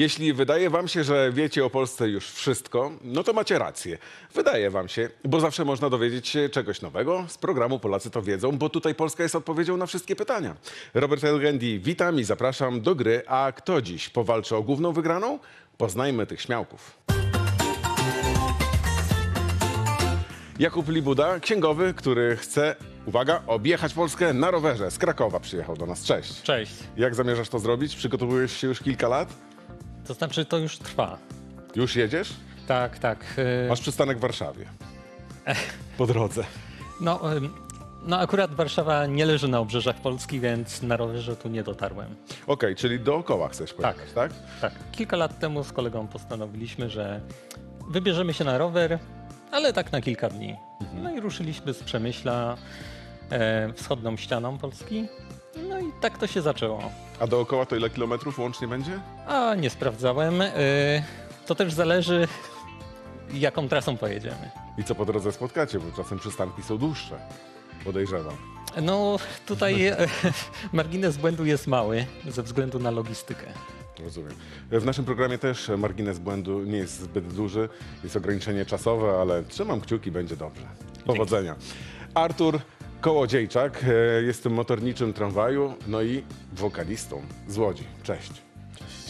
Jeśli wydaje wam się, że wiecie o Polsce już wszystko, no to macie rację. Wydaje wam się, bo zawsze można dowiedzieć się czegoś nowego z programu Polacy to wiedzą, bo tutaj Polska jest odpowiedzią na wszystkie pytania. Robert Elgendi, witam i zapraszam do gry. A kto dziś powalczy o główną wygraną? Poznajmy tych śmiałków. Jakub Libuda, księgowy, który chce, uwaga, objechać Polskę na rowerze. Z Krakowa przyjechał do nas. Cześć. Cześć. Jak zamierzasz to zrobić? Przygotowujesz się już kilka lat? To znaczy, to już trwa. Już jedziesz? Tak, tak. y, Masz przystanek w Warszawie. Po drodze. No, ym, no akurat Warszawa nie leży na obrzeżach Polski, więc na rowerze tu nie dotarłem. Okej, czyli dookoła chcesz pojechać, tak? Tak, kilka lat temu z kolegą postanowiliśmy, że wybierzemy się na rower, ale tak na kilka dni. No i ruszyliśmy z Przemyśla e, wschodnią ścianą Polski. Tak to się zaczęło. A dookoła to ile kilometrów łącznie będzie? A nie sprawdzałem. y, to też zależy, jaką trasą pojedziemy. I co po drodze spotkacie, bo czasem przystanki są dłuższe. Podejrzewam. No tutaj e, margines błędu jest mały ze względu na logistykę. Rozumiem. W naszym programie też margines błędu nie jest zbyt duży. Jest ograniczenie czasowe, ale trzymam kciuki, będzie dobrze. Powodzenia. Artur Kołodziejczak. e, Jestem motorniczym tramwaju, no i wokalistą z Łodzi. Cześć.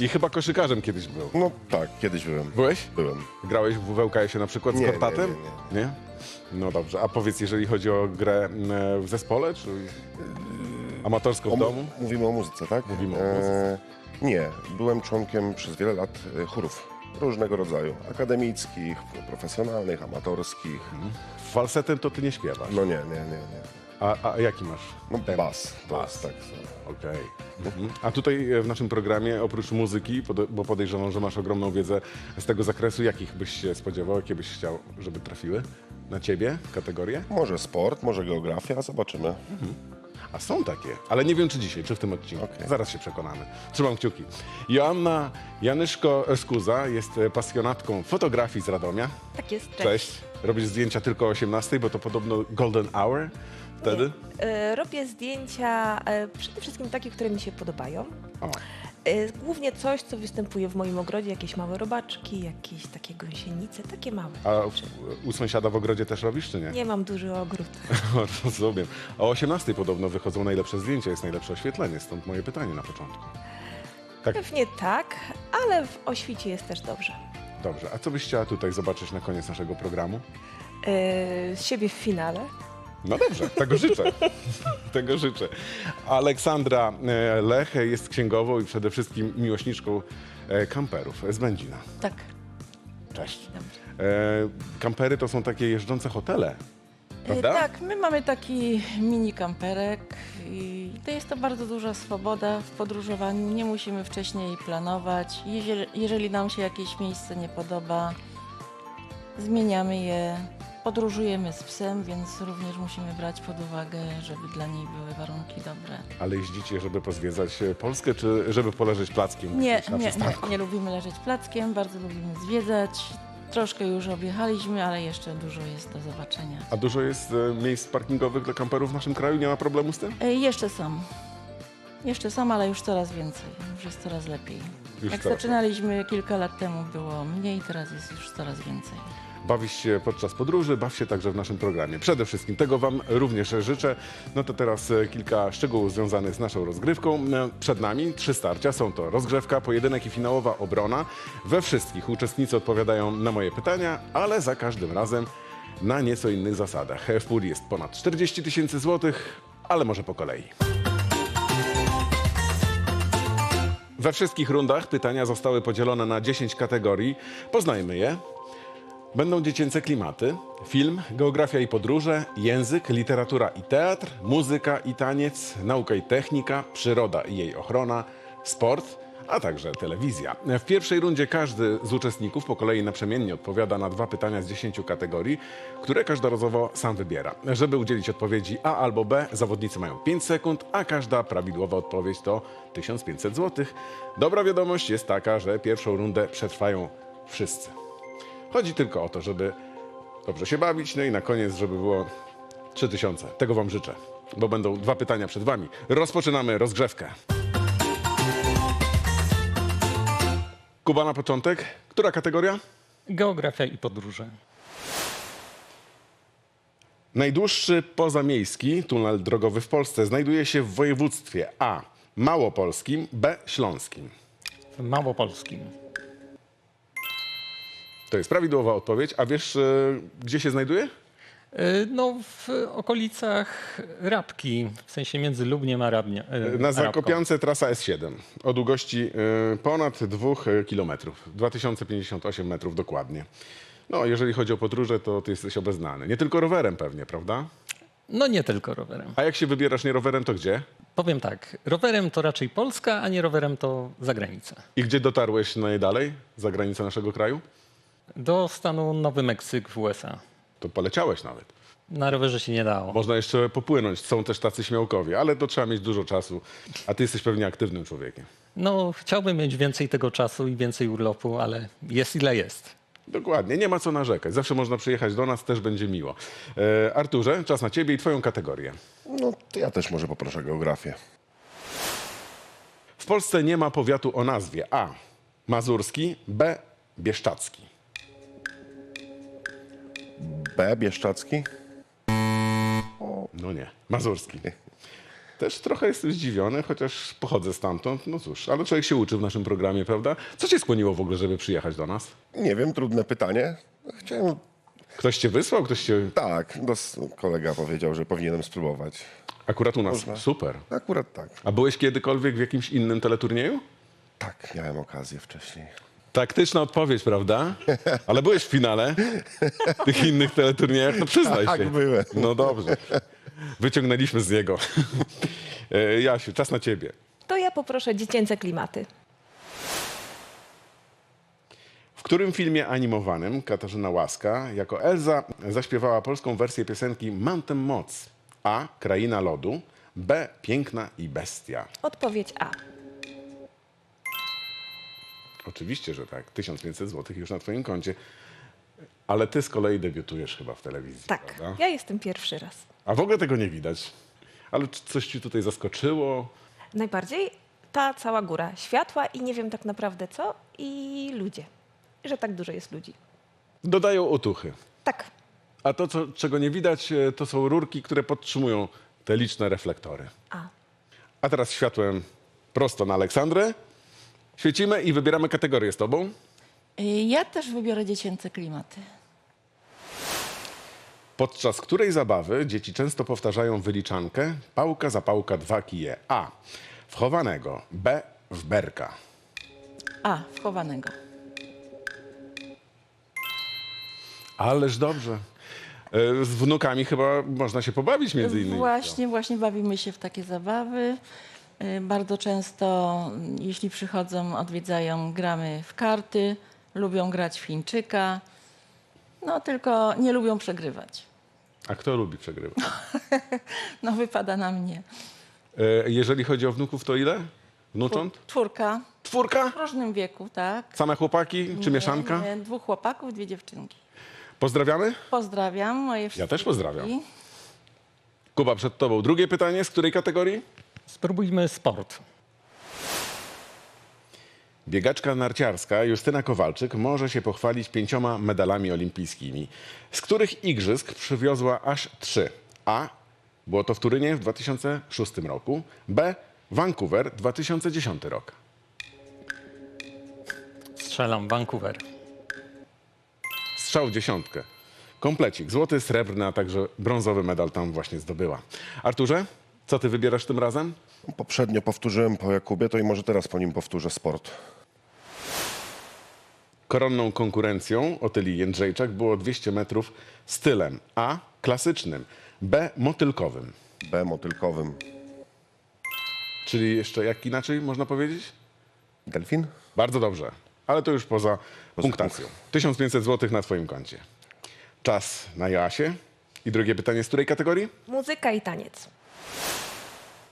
I chyba koszykarzem kiedyś był. No tak, kiedyś byłem. Byłeś? Byłem. Grałeś w WWKS-ie na przykład z Nie, nie, Kortatem? nie, nie. No dobrze, a powiedz, jeżeli chodzi o grę m, w zespole, czy amatorsko O, w mu- domu? Mówimy o muzyce, tak? Mówimy o muzyce. nie, byłem członkiem przez wiele lat e, chórów różnego rodzaju. Akademickich, profesjonalnych, amatorskich. Falsetem to ty nie śpiewasz. No nie, nie, nie, nie. A, a jaki masz? No bas, Bas. bas, tak. Okej. Mhm. A tutaj e, w naszym programie, oprócz muzyki, bo podejrzewam, że masz ogromną wiedzę z tego zakresu, jakich byś się spodziewał, jakie byś chciał, żeby trafiły na ciebie kategorie? Może sport, może geografia, zobaczymy. A są takie, ale nie wiem czy dzisiaj, czy w tym odcinku. Okej. Zaraz się przekonamy. Trzymam kciuki. Joanna Janyszko-Skuza jest e, pasjonatką fotografii z Radomia. Tak jest, cześć. Cześć. Robisz zdjęcia tylko o 18, bo to podobno golden hour wtedy? E, Robię zdjęcia e, przede wszystkim takie, które mi się podobają. O. E, Głównie coś, co występuje w moim ogrodzie, jakieś małe robaczki, jakieś takie gąsienice, takie małe. A u sąsiada w ogrodzie też robisz, czy nie? Nie mam duży ogród. Rozumiem. A o 18 podobno wychodzą najlepsze zdjęcia, jest najlepsze oświetlenie, stąd moje pytanie na początku. Tak, Pewnie tak, ale w oświcie jest też dobrze. dobrze. A co byś chciała tutaj zobaczyć na koniec naszego programu? Z siebie w finale. No dobrze, tego życzę. tego życzę. Aleksandra e, Lech jest księgową i przede wszystkim miłośniczką e, kamperów z Będzina. Tak. Cześć. E, Kampery to są takie jeżdżące hotele, E, prawda? Tak, my mamy taki mini kamperek i to jest to bardzo duża swoboda w podróżowaniu. Nie musimy wcześniej planować. Jeżeli, jeżeli nam się jakieś miejsce nie podoba, zmieniamy je. Podróżujemy z psem, więc również musimy brać pod uwagę, żeby dla niej były warunki dobre. Ale jeździcie, żeby pozwiedzać e, Polskę, czy żeby poleżeć plackiem? Nie, gdzieś na nie, nie, przystanku? nie lubimy leżeć plackiem, bardzo lubimy zwiedzać. Troszkę już objechaliśmy, ale jeszcze dużo jest do zobaczenia. A dużo jest e, miejsc parkingowych dla kamperów w naszym kraju? Nie ma problemu z tym? E, Jeszcze są. Jeszcze są, ale już coraz więcej. Już jest coraz lepiej. Już Jak coraz zaczynaliśmy kilka lat temu było mniej, teraz jest już coraz więcej. Bawić się podczas podróży, baw się także w naszym programie. Przede wszystkim tego Wam również życzę. No to teraz e, kilka szczegółów związanych z naszą rozgrywką. E, Przed nami trzy starcia. Są to rozgrzewka, pojedynek i finałowa obrona. We wszystkich uczestnicy odpowiadają na moje pytania, ale za każdym razem na nieco innych zasadach. W puli jest ponad 40 tysięcy złotych, ale może po kolei. We wszystkich rundach pytania zostały podzielone na 10 kategorii. Poznajmy je. Będą dziecięce klimaty, film, geografia i podróże, język, literatura i teatr, muzyka i taniec, nauka i technika, przyroda i jej ochrona, sport, a także telewizja. W pierwszej rundzie każdy z uczestników po kolei naprzemiennie odpowiada na dwa pytania z 10 kategorii, które każdorazowo sam wybiera. Żeby udzielić odpowiedzi A albo B, zawodnicy mają 5 sekund, a każda prawidłowa odpowiedź to 1500 zł. Dobra wiadomość jest taka, że pierwszą rundę przetrwają wszyscy. Chodzi tylko o to, żeby dobrze się bawić, no i na koniec, żeby było 3000. Tego Wam życzę, bo będą dwa pytania przed Wami. Rozpoczynamy rozgrzewkę. Kuba na początek. Która kategoria? Geografia i podróże. Najdłuższy pozamiejski tunel drogowy w Polsce znajduje się w województwie A. Małopolskim, B. Śląskim. Małopolskim. To jest prawidłowa odpowiedź. A wiesz, e, gdzie się znajduje? Y, No, w okolicach Rabki, w sensie między Lubniem a Rabnia. y, Na Rabką. Zakopiance trasa S7 o długości e, ponad 2 km, 2058 metrów dokładnie. No, jeżeli chodzi o podróże, to ty jesteś obeznany. Nie tylko rowerem pewnie, prawda? No nie tylko rowerem. A jak się wybierasz nie rowerem, to gdzie? Powiem tak, rowerem to raczej Polska, a nie rowerem to zagranica. I gdzie dotarłeś najdalej, za granicę naszego kraju? Do stanu Nowy Meksyk w USA. To poleciałeś nawet. Na rowerze się nie dało. Można jeszcze popłynąć, są też tacy śmiałkowie, ale to trzeba mieć dużo czasu, a ty jesteś pewnie aktywnym człowiekiem. No, chciałbym mieć więcej tego czasu i więcej urlopu, ale jest ile jest. Dokładnie, nie ma co narzekać. Zawsze można przyjechać do nas, też będzie miło. E, Arturze, czas na ciebie i twoją kategorię. No, to ja też może poproszę geografię. W Polsce nie ma powiatu o nazwie A. Mazurski, B. Bieszczacki. B. Bieszczacki. No nie, Mazurski. Też trochę jestem zdziwiony, chociaż pochodzę stamtąd. No cóż, ale człowiek się uczy w naszym programie, prawda? Co cię skłoniło w ogóle, żeby przyjechać do nas? Nie wiem, trudne pytanie. Chciałem... Ktoś cię wysłał? Ktoś cię... Tak, dos... kolega powiedział, że powinienem spróbować. Akurat u nas. Można. Super. Akurat tak. A byłeś kiedykolwiek w jakimś innym teleturnieju? Tak, miałem okazję wcześniej. Taktyczna odpowiedź, prawda? Ale byłeś w finale tych innych teleturniejach, no przyznaj Tak, się. byłem. No dobrze. Wyciągnęliśmy z niego. E, Jasiu, czas na ciebie. To ja poproszę dziecięce klimaty. W którym filmie animowanym Katarzyna Łaska jako Elza zaśpiewała polską wersję piosenki Mam tę moc? A. Kraina lodu. B. Piękna i bestia. Odpowiedź A. Oczywiście, że tak. 1500 zł już na twoim koncie. Ale ty z kolei debiutujesz chyba w telewizji, Tak, prawda? ja jestem pierwszy raz. A w ogóle tego nie widać. Ale czy coś ci tutaj zaskoczyło? Najbardziej ta cała góra światła i nie wiem tak naprawdę co i ludzie. Że tak dużo jest ludzi. Dodają otuchy. Tak, A to, co, czego nie widać, e, to są rurki, które podtrzymują te liczne reflektory. A. A teraz światłem prosto na Aleksandrę. Świecimy i wybieramy kategorię z tobą. Y, Ja też wybiorę dziecięce klimaty. Podczas której zabawy dzieci często powtarzają wyliczankę pałka za pałka dwa kije. A. Wchowanego. B. W berka. A, wchowanego. Ależ dobrze. E, Z wnukami chyba można się pobawić między innymi. Właśnie, właśnie bawimy się w takie zabawy. Y, Bardzo często, mm, jeśli przychodzą, odwiedzają, gramy w karty, lubią grać w Chińczyka, no tylko nie lubią przegrywać. A kto lubi przegrywać? No wypada na mnie. E, Jeżeli chodzi o wnuków, to ile? Wnucząt? Czwórka, Czwórka? w różnym wieku, tak. Same chłopaki czy Nie, mieszanka? nie, Dwóch chłopaków, dwie dziewczynki. Pozdrawiamy. Pozdrawiam moje wszystkie też pozdrawiam. dzieci. Kuba, przed tobą drugie pytanie. Z której kategorii? Spróbujmy sport. Biegaczka narciarska Justyna Kowalczyk może się pochwalić pięcioma medalami olimpijskimi, z których igrzysk przywiozła aż trzy. A. Było to w Turynie w 2006 roku. B. Vancouver 2010 rok. Strzelam Vancouver. Strzał w dziesiątkę. Komplecik. Złoty, srebrny, a także brązowy medal tam właśnie zdobyła. Arturze, co ty wybierasz tym razem? Poprzednio powtórzyłem po Jakubie, to i może teraz po nim powtórzę sport. Koronną konkurencją Otyli Jędrzejczak było 200 metrów stylem A. Klasycznym, B. Motylkowym. B. Motylkowym. Czyli jeszcze jak inaczej można powiedzieć? Delfin? Bardzo dobrze, ale to już poza punktacją. 1500 zł na twoim koncie. Czas na Joasię. I drugie pytanie, z której kategorii? muzyka i taniec.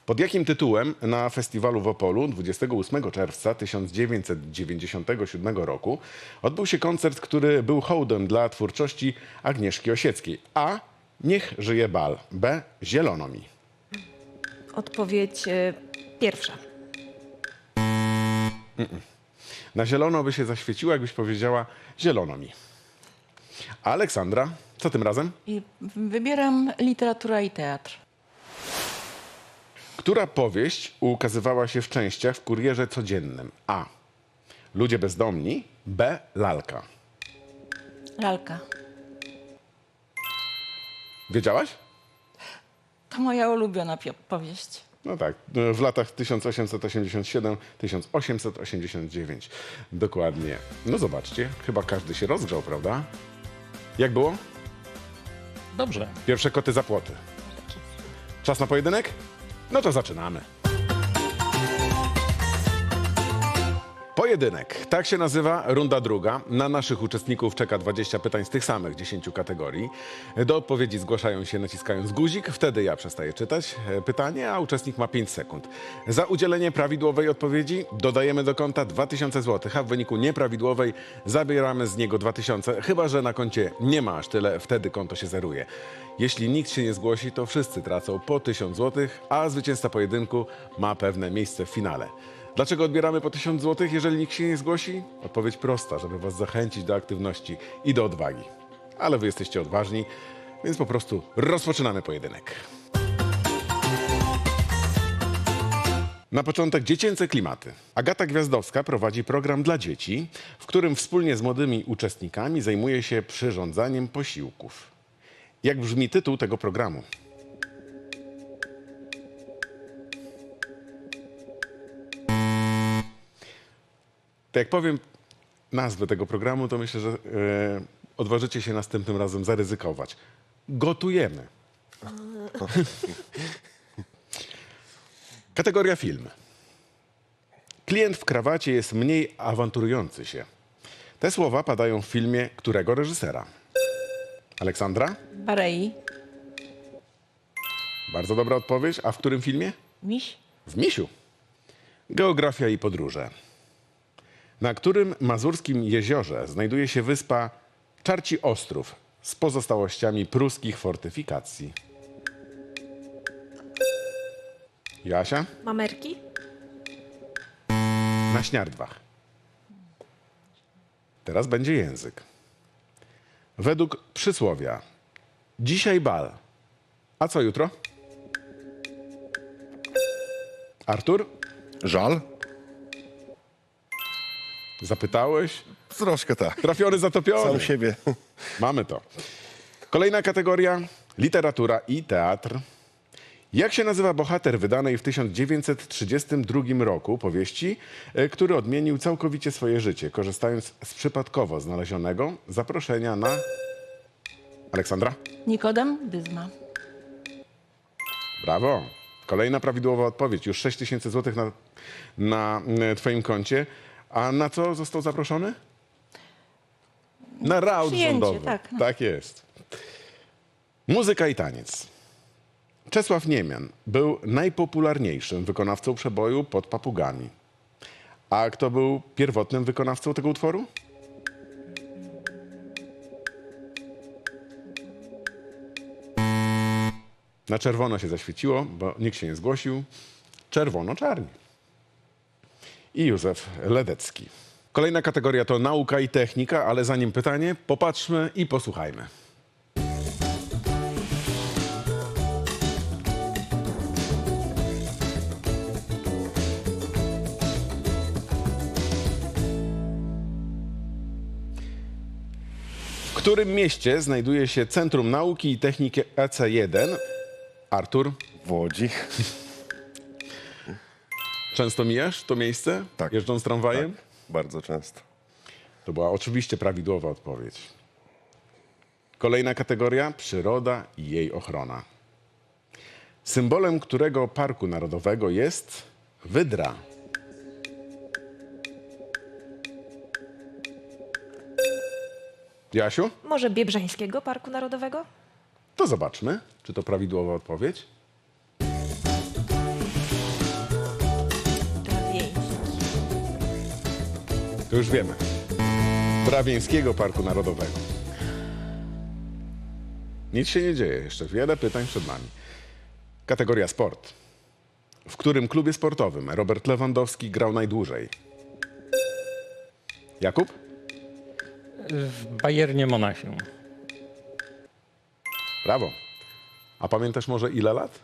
Pod jakim tytułem na festiwalu w Opolu 28 czerwca 1997 roku odbył się koncert, który był hołdem dla twórczości Agnieszki Osieckiej? A. Niech żyje bal. B. Zielono mi. Odpowiedź y, pierwsza. Na zielono by się zaświeciło, jakbyś powiedziała zielono mi. A Aleksandra, co tym razem? I wybieram literatura i teatr. Która powieść ukazywała się w częściach w kurierze codziennym? A. Ludzie bezdomni. B. Lalka. Lalka. Wiedziałaś? To moja ulubiona pio- powieść. No tak, w latach 1887-1889. Dokładnie. No zobaczcie, chyba każdy się rozgrzał, prawda? Jak było? Dobrze. Pierwsze koty za płoty. Czas na pojedynek? No to zaczynamy. Pojedynek. Tak się nazywa runda druga. Na naszych uczestników czeka 20 pytań z tych samych 10 kategorii. Do odpowiedzi zgłaszają się naciskając guzik. Wtedy ja przestaję czytać e, pytanie, a uczestnik ma 5 sekund. Za udzielenie prawidłowej odpowiedzi dodajemy do konta 2000 zł, a w wyniku nieprawidłowej zabieramy z niego 2000, chyba że na koncie nie ma aż tyle, wtedy konto się zeruje. Jeśli nikt się nie zgłosi, to wszyscy tracą po 1000 zł, a zwycięzca pojedynku ma pewne miejsce w finale. Dlaczego odbieramy po 1000 zł, jeżeli nikt się nie zgłosi? Odpowiedź prosta, żeby was zachęcić do aktywności i do odwagi. Ale wy jesteście odważni, więc po prostu rozpoczynamy pojedynek. Na początek dziecięce klimaty. Agata Gwiazdowska prowadzi program dla dzieci, w którym wspólnie z młodymi uczestnikami zajmuje się przyrządzaniem posiłków. Jak brzmi tytuł tego programu? To jak powiem nazwę tego programu, to myślę, że e, odważycie się następnym razem zaryzykować. Gotujemy. Kategoria film. Klient w krawacie jest mniej awanturujący się. Te słowa padają w filmie którego reżysera? Aleksandra? Barei. Bardzo dobra odpowiedź. A w którym filmie? Miś. W Misiu. Geografia i podróże. Na którym mazurskim jeziorze znajduje się wyspa Czarci Ostrów z pozostałościami pruskich fortyfikacji? Jasia? Mamerki? Na Śniardwach. Teraz będzie język. Według przysłowia dzisiaj bal. A co jutro? Artur? Żal? Zapytałeś? Troszkę tak. Trafiony, zatopiony. Sam siebie. Mamy to. Kolejna kategoria literatura i teatr. Jak się nazywa bohater wydanej w 1932 roku powieści, e, który odmienił całkowicie swoje życie, korzystając z przypadkowo znalezionego zaproszenia na. Aleksandra? Nikodem Dyzma. Brawo. Kolejna prawidłowa odpowiedź. Już 6 tysięcy złotych na, na e, Twoim koncie. A na co został zaproszony? Na raut Przyjęcie, rządowy. tak. tak jest. Muzyka i taniec. Czesław Niemian był najpopularniejszym wykonawcą przeboju pod papugami. A kto był pierwotnym wykonawcą tego utworu? Na czerwono się zaświeciło, bo nikt się nie zgłosił. Czerwono-czarni. I Józef Ledecki. Kolejna kategoria to nauka i technika, ale zanim pytanie, popatrzmy i posłuchajmy. Którym mieście znajduje się Centrum Nauki i Techniki EC1? Artur, W Łodzi. często mijasz to miejsce? Tak. Jeżdżąc tramwajem? Bardzo często. To była oczywiście prawidłowa odpowiedź. Kolejna kategoria przyroda i jej ochrona. Symbolem którego parku narodowego jest wydra. Jasiu, Może Biebrzańskiego Parku Narodowego? to zobaczmy, czy to prawidłowa odpowiedź. Trawiejski. To już wiemy. Prawieńskiego Parku Narodowego. Nic się nie dzieje jeszcze. Wiele pytań przed nami. Kategoria sport. W którym klubie sportowym Robert Lewandowski grał najdłużej? Jakub? W Bayernie Monachium. Brawo. A pamiętasz może ile lat?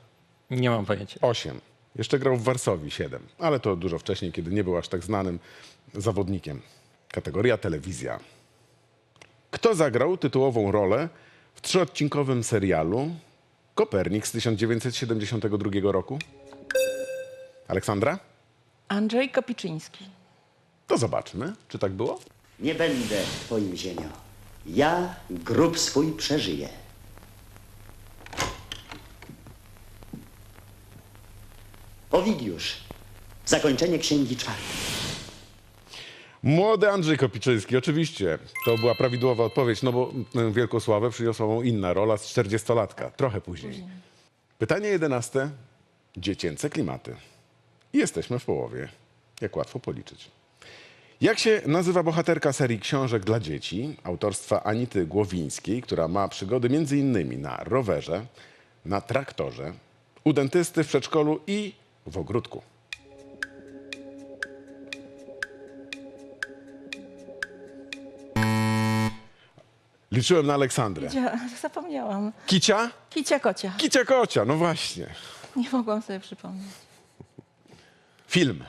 Nie mam pojęcia. Osiem. Jeszcze grał w Warsowii siedem, ale to dużo wcześniej, kiedy nie był aż tak znanym zawodnikiem. Kategoria telewizja. Kto zagrał tytułową rolę w trzyodcinkowym serialu Kopernik z 1972 roku? Aleksandra? Andrzej Kopiczyński. To zobaczmy, czy tak było? Nie będę twoim ziemio. Ja grób swój przeżyję. Owidiusz. Zakończenie księgi czwartej. Młody Andrzej Kopiczyński, oczywiście. To była prawidłowa odpowiedź, no bo mm, wielką sławę przyniosła mu inna rola z 40-latka, trochę później. Pytanie jedenaste. Dziecięce klimaty. Jesteśmy w połowie, jak łatwo policzyć. Jak się nazywa bohaterka serii książek dla dzieci autorstwa Anity Głowińskiej, która ma przygody między innymi na rowerze, na traktorze, u dentysty w przedszkolu i w ogródku? Liczyłem na Aleksandrę. Zapomniałam. Kicia? Kicia kocia. Kicia kocia, no właśnie. Nie mogłam sobie przypomnieć. Film.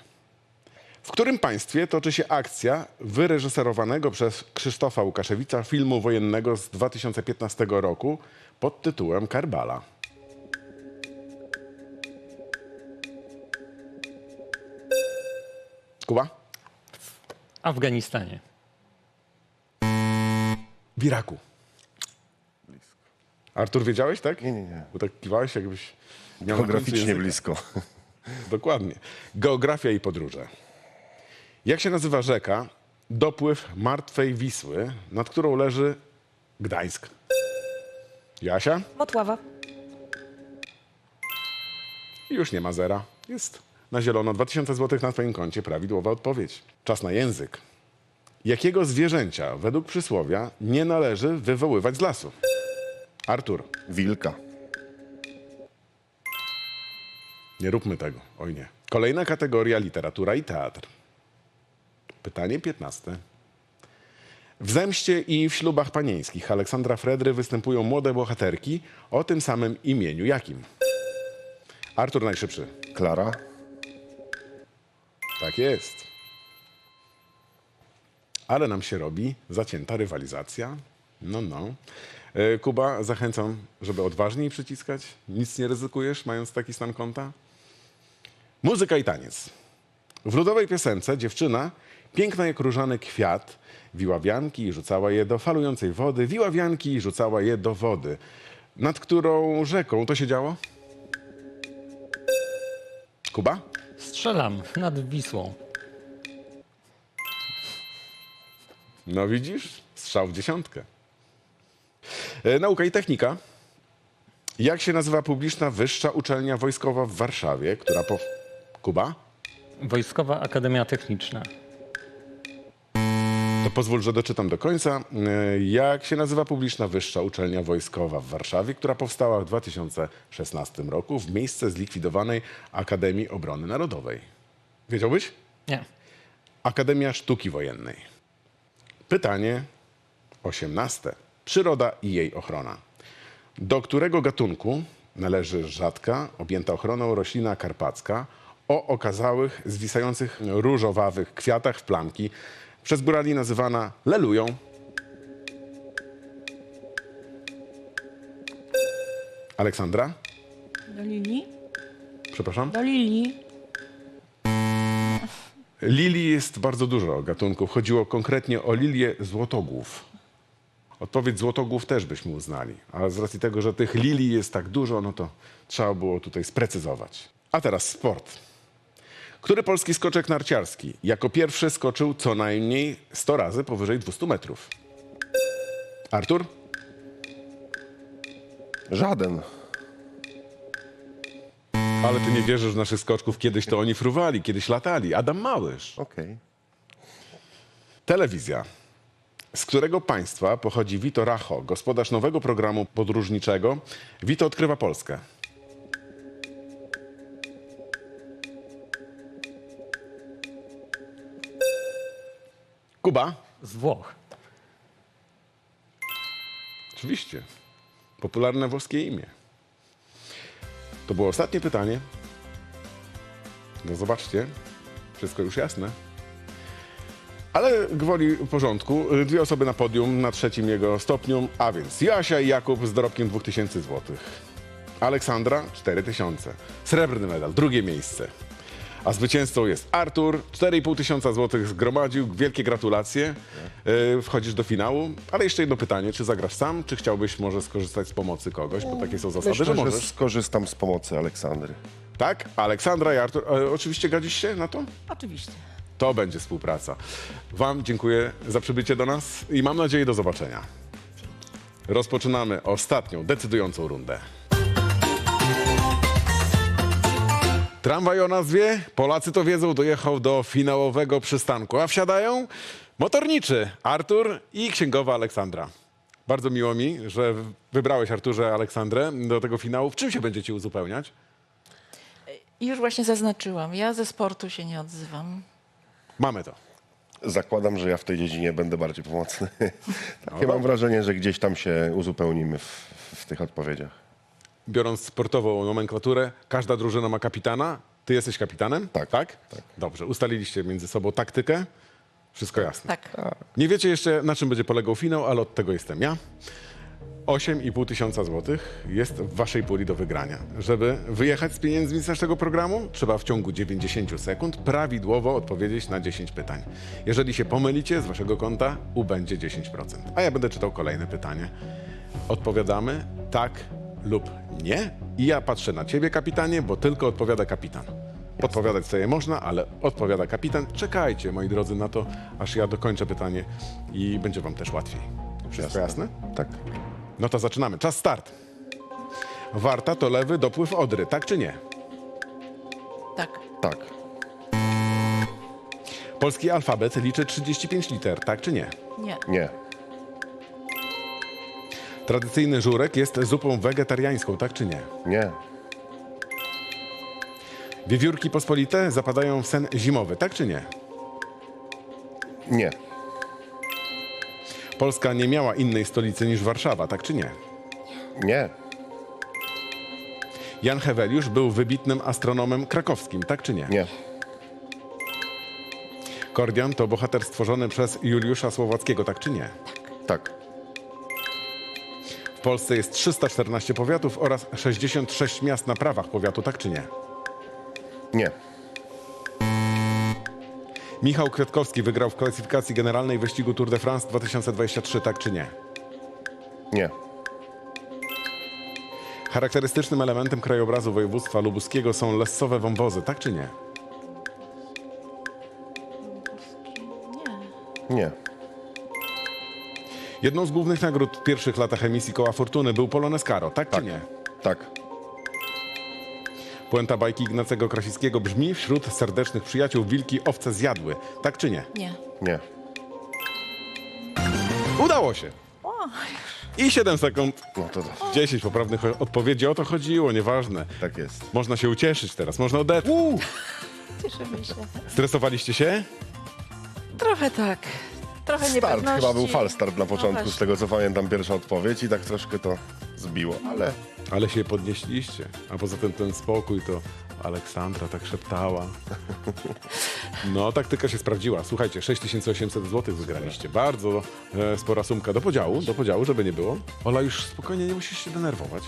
W którym państwie toczy się akcja wyreżyserowanego przez Krzysztofa Łukaszewicza filmu wojennego z 2015 roku pod tytułem Karbala? Kuba? W Afganistanie. W Iraku. Artur, wiedziałeś, tak? Nie, nie, nie. Bo tak kiwałeś, jakbyś miał na końcu Geograficznie języka. blisko. Dokładnie. Geografia i podróże. Jak się nazywa rzeka, dopływ martwej Wisły, nad którą leży Gdańsk? Jasia? Motława. Już nie ma zera. Jest na zielono 2000 zł na twoim koncie. Prawidłowa odpowiedź. Czas na język. Jakiego zwierzęcia według przysłowia nie należy wywoływać z lasu? Artur, Wilka. nie róbmy tego. Oj nie. Kolejna kategoria literatura i teatr. Pytanie 15. W Zemście i w ślubach panieńskich Aleksandra Fredry występują młode bohaterki o tym samym imieniu. Jakim? Artur najszybszy. Klara. Tak jest. Ale nam się robi zacięta rywalizacja. No, no. E, Kuba, zachęcam, żeby odważniej przyciskać. Nic nie ryzykujesz, mając taki stan konta. Muzyka i taniec. W ludowej piosence dziewczyna, piękna jak różany kwiat, wiła wianki i rzucała je do falującej wody, wiła wianki i rzucała je do wody. Nad którą rzeką to się działo? Kuba? Strzelam nad Wisłą. No widzisz, strzał w dziesiątkę. E, nauka i technika. Jak się nazywa publiczna wyższa uczelnia wojskowa w Warszawie, która po... Kuba? Wojskowa Akademia Techniczna. Pozwól, że doczytam do końca. E, Jak się nazywa publiczna wyższa uczelnia wojskowa w Warszawie, która powstała w 2016 roku w miejsce zlikwidowanej Akademii Obrony Narodowej? Wiedziałbyś? Nie. Akademia Sztuki Wojennej. Pytanie 18. Przyroda i jej ochrona. Do którego gatunku należy rzadka, objęta ochroną roślina karpacka o okazałych, zwisających różowawych kwiatach w plamki, przez górali nazywana lelują? Aleksandra? Do Lili? Przepraszam? Do Lili. Lilii jest bardzo dużo gatunków. Chodziło konkretnie o lilię złotogłów. Odpowiedź złotogłów też byśmy uznali, ale z racji tego, że tych lilii jest tak dużo, no to trzeba było tutaj sprecyzować. A teraz sport. Który polski skoczek narciarski jako pierwszy skoczył co najmniej 100 razy powyżej 200 metrów? Artur? Żaden. Ale ty nie wierzysz w naszych skoczków. Kiedyś to oni fruwali, kiedyś latali. Adam Małysz. Okej. Telewizja. Z którego państwa pochodzi Vito Racho, gospodarz nowego programu podróżniczego Vito odkrywa Polskę? Kuba? Z Włoch. Oczywiście. Popularne włoskie imię. To było ostatnie pytanie. No zobaczcie, wszystko już jasne. Ale gwoli porządku, dwie osoby na podium, na trzecim jego stopniu, a więc Jasia i Jakub z dorobkiem 2000 zł. Aleksandra 4000. Srebrny medal, drugie miejsce. A zwycięzcą jest Artur, 4,5 tysiąca złotych zgromadził, wielkie gratulacje. Y, Wchodzisz do finału, ale jeszcze jedno pytanie, czy zagrasz sam, czy chciałbyś może skorzystać z pomocy kogoś, bo takie są zasady, Myślę, że że możesz. skorzystam z pomocy Aleksandry. Tak? Aleksandra i Artur, e, oczywiście godzisz się na to? Oczywiście. To będzie współpraca. Wam dziękuję za przybycie do nas i mam nadzieję do zobaczenia. Rozpoczynamy ostatnią, decydującą rundę. Tramwaj o nazwie, Polacy to wiedzą, dojechał do finałowego przystanku, a wsiadają motorniczy Artur i księgowa Aleksandra. Bardzo miło mi, że wybrałeś Arturze Aleksandrę do tego finału. W czym się będziecie uzupełniać? I już właśnie zaznaczyłam, ja ze sportu się nie odzywam. Mamy to. Zakładam, że ja w tej dziedzinie będę bardziej pomocny. Takie mam wrażenie, że gdzieś tam się uzupełnimy w, w tych odpowiedziach. Biorąc sportową nomenklaturę, każda drużyna ma kapitana. Ty jesteś kapitanem? Tak. Tak? Dobrze. Ustaliliście między sobą taktykę. Wszystko jasne. Tak. Nie wiecie jeszcze, na czym będzie polegał finał, ale od tego jestem ja. 8,5 tysiąca złotych jest w waszej puli do wygrania. Żeby wyjechać z pieniędzmi z naszego programu, trzeba w ciągu 90 sekund prawidłowo odpowiedzieć na 10 pytań. Jeżeli się pomylicie, z waszego konta ubędzie 10%. A ja będę czytał kolejne pytanie. Odpowiadamy tak lub nie. I ja patrzę na ciebie, kapitanie, bo tylko odpowiada kapitan. Podpowiadać sobie można, ale odpowiada kapitan. Czekajcie, moi drodzy, na to, aż ja dokończę pytanie i będzie wam też łatwiej. Wszystko jasne? Tak. No to zaczynamy. Czas start. Warta to lewy dopływ Odry, tak czy nie? Tak. Tak. Polski alfabet liczy 35 liter, tak czy nie? Nie. Nie. Tradycyjny żurek jest zupą wegetariańską, tak czy nie? Nie. Wiewiórki pospolite zapadają w sen zimowy, tak czy nie? Nie. Polska nie miała innej stolicy niż Warszawa, tak czy nie? Nie. Jan Heweliusz był wybitnym astronomem krakowskim, tak czy nie? Nie. Kordian to bohater stworzony przez Juliusza Słowackiego, tak czy nie? Tak. W Polsce jest 314 powiatów oraz 66 miast na prawach powiatu, tak czy nie? Nie. Michał Kwiatkowski wygrał w klasyfikacji generalnej wyścigu Tour de France 2023, tak czy nie? Nie. Charakterystycznym elementem krajobrazu województwa lubuskiego są lesowe wąwozy, tak czy nie? Nie. Nie. Jedną z głównych nagród w pierwszych latach emisji Koła Fortuny był Polones Caro, tak, czy nie? Tak. Puenta bajki Ignacego Krasickiego brzmi wśród serdecznych przyjaciół wilki owce zjadły, tak czy nie? Nie. Nie. Udało się! I 7 sekund, No to dobrze. 10 poprawnych odpowiedzi, o to chodziło, nieważne. Tak jest. Można się ucieszyć teraz, można odetchnąć. Cieszymy się. Stresowaliście się? Trochę tak. Trochę Start niepewności. chyba był fal start na początku, właśnie. z tego co pamiętam, pierwsza odpowiedź i tak troszkę to zbiło, ale Ale się podnieśliście. A poza tym ten spokój to Aleksandra tak szeptała. No, taktyka się sprawdziła. Słuchajcie, 6800 zł wygraliście. Bardzo e, spora sumka do podziału, do podziału, żeby nie było. Ola, już spokojnie, nie musisz się denerwować.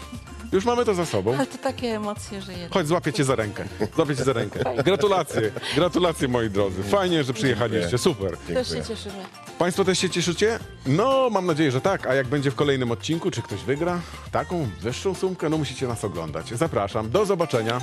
Już mamy to za sobą. Ale to takie emocje, że jednak. Chodź, złapię cię za rękę. Złapię cię za rękę. Gratulacje, gratulacje moi drodzy. Fajnie, że przyjechaliście, super. Też się cieszymy. Państwo też się cieszycie? No, mam nadzieję, że tak. A jak będzie w kolejnym odcinku, czy ktoś wygra taką wyższą sumkę, no musicie nas oglądać. Zapraszam, do zobaczenia.